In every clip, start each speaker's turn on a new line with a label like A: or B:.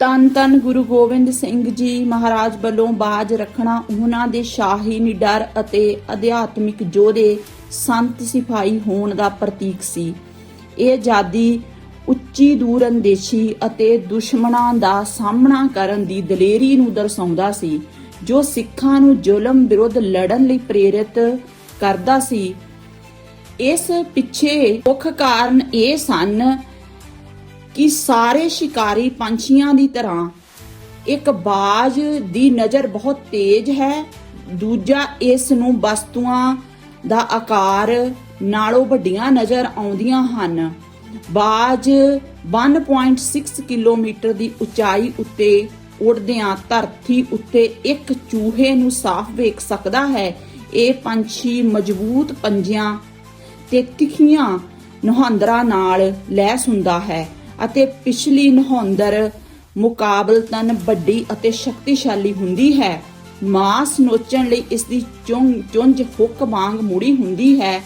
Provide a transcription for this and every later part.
A: ਤਨ ਤਨ ਗੁਰੂ ਗੋਬਿੰਦ ਸਿੰਘ ਜੀ ਮਹਾਰਾਜ ਵੱਲੋਂ ਬਾਜ ਰੱਖਣਾ, ਉਹਨਾਂ ਦੇ ਸ਼ਾਹੀ ਨਿਡਰ ਅਤੇ ਅਧਿਆਤਮਿਕ ਯੋਧੇ ਸੰਤ ਸਿਪਾਹੀ ਹੋਣ ਦਾ ਪ੍ਰਤੀਕ ਸੀ। ਇਹ ਆਜ਼ਾਦੀ ਉੱਚੀ ਦੂਰਅੰਦੇਸ਼ੀ ਅਤੇ ਦੁਸ਼ਮਣਾਂ ਦਾ ਸਾਹਮਣਾ ਕਰਨ ਦੀ ਦਲੇਰੀ ਨੂੰ ਦਰਸਾਉਂਦਾ ਸੀ, ਜੋ ਸਿੱਖਾਂ ਨੂੰ ਜ਼ੁਲਮ ਵਿਰੁੱਧ ਲੜਨ ਲਈ ਪ੍ਰੇਰਿਤ ਕਰਦਾ ਸੀ। ਇਸ ਪਿੱਛੇ ਮੁੱਖ ਕਾਰਨ ਇਹ ਸਨ ਕਿ ਸਾਰੇ ਸ਼ਿਕਾਰੀ ਪੰਛੀਆਂ ਦੀ ਤਰ੍ਹਾਂ। ਇੱਕ ਬਾਜ ਦੀ ਨਜ਼ਰ ਬਹੁਤ ਤੇਜ਼ ਹੈ, ਦੂਜਾ ਇਸ ਨੂੰ ਵਸਤੂਆਂ ਦਾ ਆਕਾਰ ਨਾਲੋਂ ਵੱਡੀਆਂ ਨਜ਼ਰ ਆਉਂਦੀਆਂ ਹਨ। ਬਾਜ 1.6 ਕਿਲੋਮੀਟਰ ਦੀ ਉਚਾਈ ਉੱਤੇ ਉੱਡਦਿਆਂ ਧਰਤੀ ਉੱਤੇ ਇੱਕ ਚੂਹੇ ਨੂੰ ਸਾਫ਼ ਵੇਖ ਸਕਦਾ ਹੈ। ਇਹ ਪੰਛੀ ਮਜ਼ਬੂਤ ਪੰਜਿਆਂ ਤੇ ਤਿੱਖੀਆਂ ਨਹੰਦਰਾਂ ਨਾਲ ਲੈਸ ਹੁੰਦਾ ਹੈ। ਅਤੇ ਪਿਛਲੀ ਨਹੰਦਰ ਮੁਕਾਬਲਤਨ ਵੱਡੀ ਅਤੇ ਸ਼ਕਤੀਸ਼ਾਲੀ ਹੁੰਦੀ ਹੈ। ਮਾਸ ਨੋਚਣ ਲਈ ਇਸ ਦੀ ਚੁੰਝ ਹੁੱਕ ਵਾਂਗ ਮੁੜੀ ਹੁੰਦੀ ਹੈ।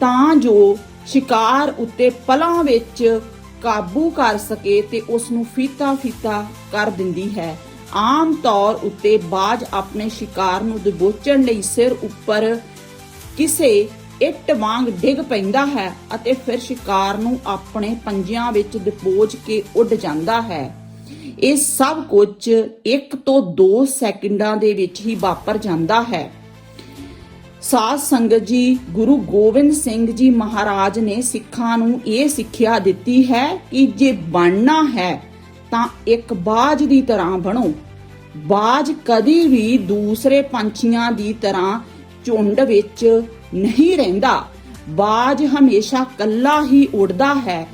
A: ਤਾਂ ਜੋ ਸ਼ਿਕਾਰ ਉੱਤੇ ਪਲਾਂ ਵਿੱਚ ਕਾਬੂ ਕਰ ਸਕੇ ਤੇ ਉਸ ਨੂੰ ਫੀਤਾ ਫੀਤਾ ਕਰ ਦਿੰਦੀ ਹੈ। ਆਮ ਤੌਰ ਉੱਤੇ ਬਾਜ ਆਪਣੇ ਸ਼ਿਕਾਰ ਨੂੰ ਦਬੋਚਣ ਲਈ ਸਿਰ ਉੱਪਰ ਕਿਸੇ ਇੱਟ ਵਾਂਗ ਡਿੱਗ ਪੈਂਦਾ ਹੈ ਅਤੇ ਫਿਰ ਸ਼ਿਕਾਰ ਨੂੰ ਆਪਣੇ ਪੰਜਿਆਂ ਵਿੱਚ ਦਬੋਚ ਕੇ ਉੱਡ ਜਾਂਦਾ ਹੈ। ਇਹ ਸਭ ਕੁਝ 1 ਤੋਂ 2 ਸੈਕਿੰਡਾਂ ਦੇ ਵਿੱਚ ਹੀ ਵਾਪਰ ਜਾਂਦਾ ਹੈ। ਸਾਧ ਸੰਗਤ ਜੀ, ਗੁਰੂ ਗੋਬਿੰਦ ਸਿੰਘ ਜੀ ਮਹਾਰਾਜ ਨੇ ਸਿੱਖਾਂ ਨੂੰ ਇਹ ਸਿੱਖਿਆ ਦਿੱਤੀ ਹੈ ਕਿ ਜੇ ਬਣਨਾ ਹੈ ਤਾਂ ਇੱਕ ਬਾਜ ਦੀ ਤਰ੍ਹਾਂ ਬਣੋ। ਬਾਜ ਕਦੀ ਵੀ ਦੂਸਰੇ ਪੰਛੀਆਂ ਦੀ ਤਰ੍ਹਾਂ ਝੁੰਡ ਵਿੱਚ ਨਹੀਂ ਰਹਿੰਦਾ। ਬਾਜ ਹਮੇਸ਼ਾ ਕੱਲਾ ਹੀ ਉੱਡਦਾ ਹੈ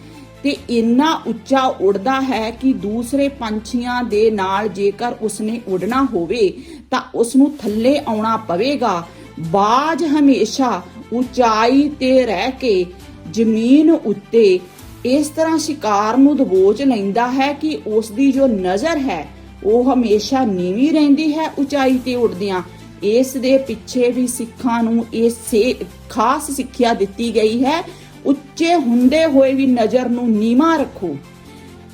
A: ਤੇ ਇੰਨਾ ਉੱਚਾ ਉੜਦਾ ਹੈ ਕਿ ਦੂਸਰੇ ਪੰਛੀਆਂ ਦੇ ਨਾਲ ਜੇਕਰ ਉਸਨੇ ਉਡਣਾ ਹੋਵੇ ਤਾਂ ਉਸ ਨੂੰ ਥੱਲੇ ਆਉਣਾ ਪਵੇਗਾ। ਬਾਜ ਹਮੇਸ਼ਾ ਉਚਾਈ ਤੇ ਰਹਿ ਕੇ ਜ਼ਮੀਨ ਉੱਤੇ ਇਸ ਤਰ੍ਹਾਂ ਸ਼ਿਕਾਰ ਨੂੰ ਦਬੋਚ ਲੈਂਦਾ ਹੈ ਕਿ ਉਸ ਦੀ ਜੋ ਨਜ਼ਰ ਹੈ, ਉਹ ਹਮੇਸ਼ਾ ਨੀਵੀਂ ਰਹਿੰਦੀ ਹੈ ਉਚਾਈ ਤੇ ਉੱਡਦਿਆਂ। ਇਸ ਦੇ ਪਿੱਛੇ ਵੀ ਸਿੱਖਾਂ ਨੂੰ ਇਹ ਖਾਸ ਸਿੱਖਿਆ ਦਿੱਤੀ ਗਈ ਹੈ। ਉੱਚੇ ਹੁੰਦੇ ਹੋਏ ਵੀ ਨਜ਼ਰ ਨੂੰ ਨੀਵਾਂ ਰੱਖੋ।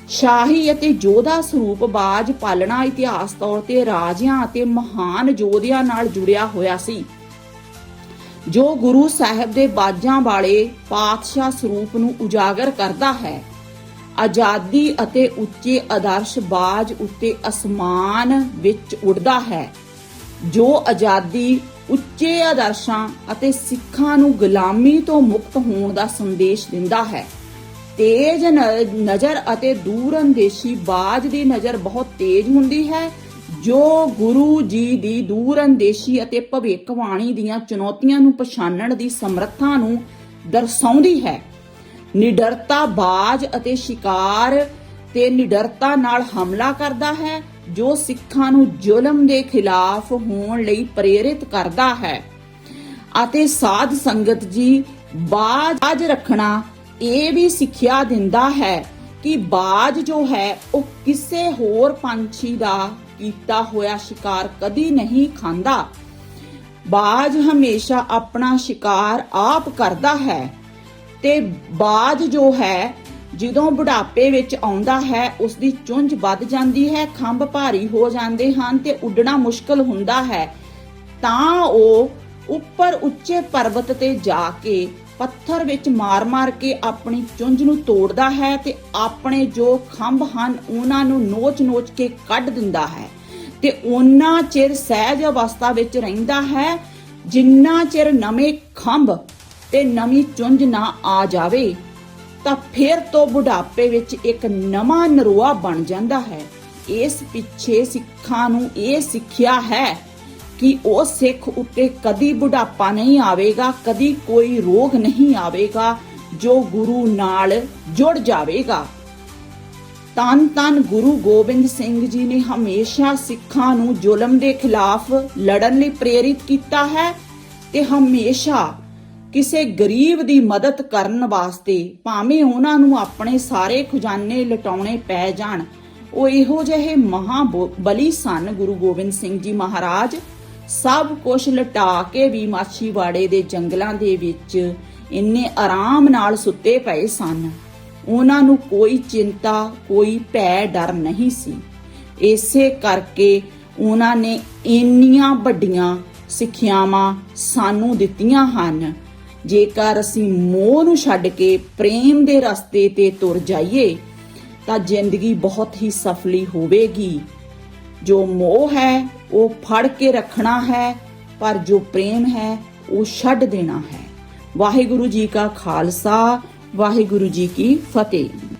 A: ਸ਼ਾਹੀ ਅਤੇ ਜੋਧਾ ਸਰੂਪ ਬਾਜ ਪਾਲਣਾ ਇਤਿਹਾਸ ਤੌਰ ਤੇ ਰਾਜਿਆਂ ਅਤੇ ਮਹਾਨ ਯੋਧਿਆਂ ਨਾਲ ਜੁੜਿਆ ਹੋਇਆ ਸੀ। ਜੋ ਗੁਰੂ ਸਾਹਿਬ ਦੇ ਬਾਜਾਂ ਵਾਲੇ ਪਾਤਸ਼ਾਹ ਸਰੂਪ ਨੂੰ ਉਜਾਗਰ ਕਰਦਾ ਹੈ। ਆਜ਼ਾਦੀ ਅਤੇ ਉੱਚੇ ਆਦਰਸ਼ ਬਾਜ ਉੱਤੇ ਅਸਮਾਨ ਵਿੱਚ ਉੱਡਦਾ ਹੈ। ਜੋ ਆਜ਼ਾਦੀ ਉੱਚੇ ਆਦਰਸ਼ਾਂ ਅਤੇ ਸਿੱਖਾਂ ਨੂੰ ਗੁਲਾਮੀ ਤੋਂ ਮੁਕਤ ਹੋਣ ਦਾ ਸੰਦੇਸ਼ ਦਿੰਦਾ ਹੈ। ਤੇਜ਼ ਨਜ਼ਰ ਅਤੇ ਦੂਰਅੰਦੇਸ਼ੀ ਬਾਜ ਦੀ ਨਜ਼ਰ ਬਹੁਤ ਤੇਜ਼ ਹੁੰਦੀ ਹੈ, ਜੋ ਗੁਰੂ ਜੀ ਦੀ ਦੂਰਅੰਦੇਸ਼ੀ ਅਤੇ ਭਵਿੱਖਬਾਣੀ ਦੀਆਂ ਚੁਣੌਤੀਆਂ ਨੂੰ ਪਛਾਣਨ ਦੀ ਸਮਰੱਥਾ ਨੂੰ ਦਰਸਾਉਂਦੀ ਹੈ। ਨਿਡਰਤਾ ਬਾਜ ਅਤੇ ਸ਼ਿਕਾਰ ਤੇ ਨਿਡਰਤਾ ਨਾਲ ਹਮਲਾ ਕਰਦਾ ਹੈ ਜੋ ਸਿੱਖਾਂ ਨੂੰ ਜ਼ੁਲਮ ਦੇ ਖਿਲਾਫ ਹੋਣ ਲਈ ਪ੍ਰੇਰਿਤ ਕਰਦਾ ਹੈ। ਅਤੇ ਸਾਧ ਸੰਗਤ ਜੀ, ਬਾਜ ਰੱਖਣਾ ਇਹ ਵੀ ਸਿੱਖਿਆ ਦਿੰਦਾ ਹੈ ਕਿ ਬਾਜ ਜੋ ਹੈ, ਉਹ ਕਿਸੇ ਹੋਰ ਪੰਛੀ ਦਾ ਕੀਤਾ ਹੋਇਆ ਸ਼ਿਕਾਰ ਕਦੀ ਨਹੀਂ ਖਾਂਦਾ। ਬਾਜ ਹਮੇਸ਼ਾ ਆਪਣਾ ਸ਼ਿਕਾਰ ਆਪ ਕਰਦਾ ਹੈ ਤੇ ਬਾਜ ਜੋ ਹੈ ਜਦੋਂ ਬੁਢਾਪੇ ਵਿੱਚ ਆਉਂਦਾ ਹੈ ਉਸ ਦੀ ਚੁੰਝ ਵੱਧ ਜਾਂਦੀ ਹੈ, ਖੰਭ ਭਾਰੀ ਹੋ ਜਾਂਦੇ ਹਨ ਤੇ ਉੱਡਣਾ ਮੁਸ਼ਕਲ ਹੁੰਦਾ ਹੈ। ਤਾਂ ਉਹ ਉੱਪਰ ਉੱਚੇ ਪਰਬਤ ਤੇ ਜਾ ਕੇ ਪੱਥਰ ਵਿੱਚ ਮਾਰ-ਮਾਰ ਕੇ ਆਪਣੀ ਚੁੰਝ ਨੂੰ ਤੋੜਦਾ ਹੈ ਤੇ ਆਪਣੇ ਜੋ ਖੰਭ ਹਨ, ਉਹਨਾਂ ਨੂੰ ਨੋਚ-ਨੋਚ ਕੇ ਕੱਢ ਦਿੰਦਾ ਹੈ ਤੇ ਉਹਨਾਂ ਚਿਰ ਸਹਿਜ ਅਵਸਥਾ ਵਿੱਚ ਰਹਿੰਦਾ ਹੈ, ਜਿੰਨਾ ਚਿਰ ਨਵੇਂ ਖੰਭ ਤੇ ਨਵੀਂ ਚੁੰਝ ਨਾ ਆ ਜਾਵੇ। ਤਾਂ ਫਿਰ ਤੋਂ ਬੁਢਾਪੇ ਵਿੱਚ ਇੱਕ ਨਵਾਂ ਨਰੋਆ ਬਣ ਜਾਂਦਾ ਹੈ। ਇਸ ਪਿੱਛੇ ਸਿੱਖਾਂ ਨੂੰ ਇਹ ਸਿੱਖਿਆ ਹੈ ਕਿ ਉਹ ਸਿੱਖ ਉੱਤੇ ਕਦੀ ਬੁਢਾਪਾ ਨਹੀਂ ਆਵੇਗਾ, ਕਦੀ ਕੋਈ ਰੋਗ ਨਹੀਂ ਆਵੇਗਾ, ਜੋ ਗੁਰੂ ਨਾਲ ਜੁੜ ਜਾਵੇਗਾ। ਤਨ ਤਨ ਗੁਰੂ ਗੋਬਿੰਦ ਸਿੰਘ ਜੀ ਨੇ ਹਮੇਸ਼ਾ ਸਿੱਖਾਂ ਨੂੰ ਜ਼ੁਲਮ ਦੇ ਖਿਲਾਫ ਲੜਨ ਲਈ ਪ੍ਰੇਰਿਤ ਕੀਤਾ ਹੈ ਤੇ ਹਮੇਸ਼ਾ ਕਿਸੇ ਗਰੀਬ ਦੀ ਮਦਦ ਕਰਨ ਵਾਸਤੇ ਭਾਵੇਂ ਉਹਨਾਂ ਨੂੰ ਆਪਣੇ ਸਾਰੇ ਖਜ਼ਾਨੇ ਲਟਾਉਣੇ ਪੈ ਜਾਣ, ਉਹ ਇਹੋ ਜਿਹੇ ਮਹਾ ਬਲੀ ਸਨ ਗੁਰੂ ਗੋਬਿੰਦ ਸਿੰਘ ਜੀ ਮਹਾਰਾਜ। ਸਭ ਕੁਝ ਲਟਾ ਕੇ ਵੀ ਮਾਛੀਵਾੜੇ ਦੇ ਜੰਗਲਾਂ ਦੇ ਵਿੱਚ ਇੰਨੇ ਆਰਾਮ ਨਾਲ ਸੁੱਤੇ ਪਏ ਸਨ। ਉਹਨਾਂ ਨੂੰ ਕੋਈ ਚਿੰਤਾ, ਕੋਈ ਭੈ, ਡਰ ਨਹੀਂ ਸੀ। ਇਸੇ ਕਰਕੇ ਉਹਨਾਂ ਨੇ ਇੰਨੀਆਂ ਵੱਡੀਆਂ ਸਿੱਖਿਆਵਾਂ ਸਾਨੂੰ ਦਿੱਤੀਆਂ ਹਨ। ਜੇਕਰ ਅਸੀਂ ਮੋਹ ਨੂੰ ਛੱਡ ਕੇ ਪ੍ਰੇਮ ਦੇ ਰਸਤੇ ਤੇ ਤੁਰ ਜਾਈਏ, ਤਾਂ ਜ਼ਿੰਦਗੀ ਬਹੁਤ ਹੀ ਸਫਲੀ ਹੋਵੇਗੀ। ਜੋ ਮੋਹ ਹੈ, ਉਹ ਫੜ ਕੇ ਰੱਖਣਾ ਹੈ, ਪਰ ਜੋ ਪ੍ਰੇਮ ਹੈ, ਉਹ ਛੱਡ ਦੇਣਾ ਹੈ। ਵਾਹਿਗੁਰੂ ਜੀ ਕਾ ਖਾਲਸਾ, ਵਾਹਿਗੁਰੂ ਜੀ ਕੀ ਫਤਿਹ।